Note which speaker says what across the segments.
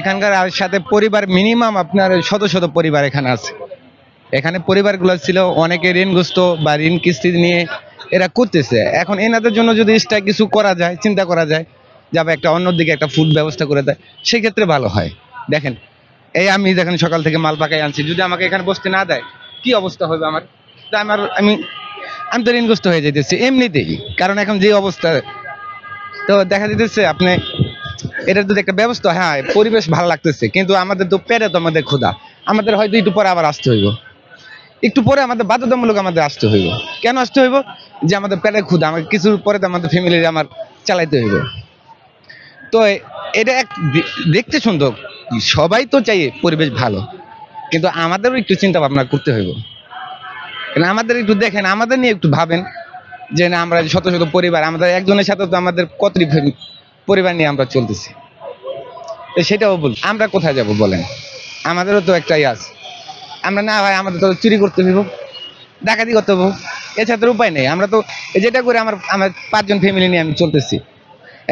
Speaker 1: এখানকার সাথে পরিবার মিনিমাম আপনার শত শত পরিবার এখানে আছে। এখানে পরিবারগুলো ছিল অনেকে ঋণগ্রস্ত বা ঋণ কিস্তি নিয়ে এরা করতেছে। এখন এনাদের জন্য যদি এক্সট্রা কিছু করা যায়, চিন্তা করা যায়, যাবে একটা অন্যদিকে একটা ফুড ব্যবস্থা করে দেয়, সেক্ষেত্রে ভালো হয়। দেখেন, এই আমি দেখেন সকাল থেকে মাল পাকাই আনছি, যদি আমাকে এখানে বসতে না দেয়, কি অবস্থা হবে আমার? তা আমার, আমি আমি তো ঋণগ্রস্ত হয়ে যেতেছি এমনিতেই, কারণ এখন যে অবস্থা, তো দেখা যেতেছে আপনি এটার যদি একটা ব্যবস্থা হ্যাঁ পরিবেশ ভালো লাগতেছে, কিন্তু আমাদের তো পেটে তো আমাদের ক্ষুধা। আমাদের হয়তো একটু পরে আবার আসতে হইব। একটু পরে আমাদের বাধ্যতামূলক আমাদের আসতে হইব। কেন আসতে হইব? যে আমাদের পেটে ক্ষুধা, আমাকে কিছুর পরে তো আমাদের ফ্যামিলির আমার চালাইতে হইব। তো এটা এক দেখতে সুন্দর। সবাই তো চাই পরিবেশ ভালো, কিন্তু আমাদেরও একটু চিন্তা ভাবনা করতে হইব। আমাদের একটু দেখেন, আমাদের নিয়ে একটু ভাবেন যে না, আমরা শত শত পরিবার, আমাদের একজনের সাথে তো আমাদের ফ্যামি- পরিবার নিয়ে আমরা চলতেছি। সেটাও বল আমরা কোথায় যাব বলেন? আমাদেরও তো একটাই আছে আমরা না ভাই, আমাদের তো চুরি করতে হইব, ডাকাতি করতে হইব। এছাড়া তো উপায় নেই। আমরা তো যেটা করে আমার আমার পাঁচজন ফ্যামিলি নিয়ে আমি চলতেছি।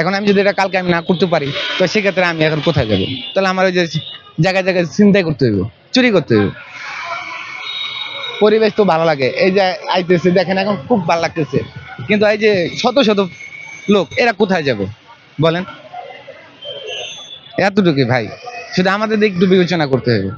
Speaker 1: এখন আমি যদি এটা কালকে আমি না করতে পারি, তো সেক্ষেত্রে আমি এখন কোথায় যাব? তাহলে আমার ওই যে জায়গায় জায়গায় চিন্তাই করতে হইব, চুরি করতে হইব। পরিবেশ তো ভালো লাগে। এই যে আইতেছে, দেখেন এখন খুব ভালো লাগতেছে। কিন্তু এই যে শত শত লোক, এরা কোথায় যাব? বলেন। এতটুকুই ভাই। শুধু আমাদের একটু বিবেচনা করতে হবে।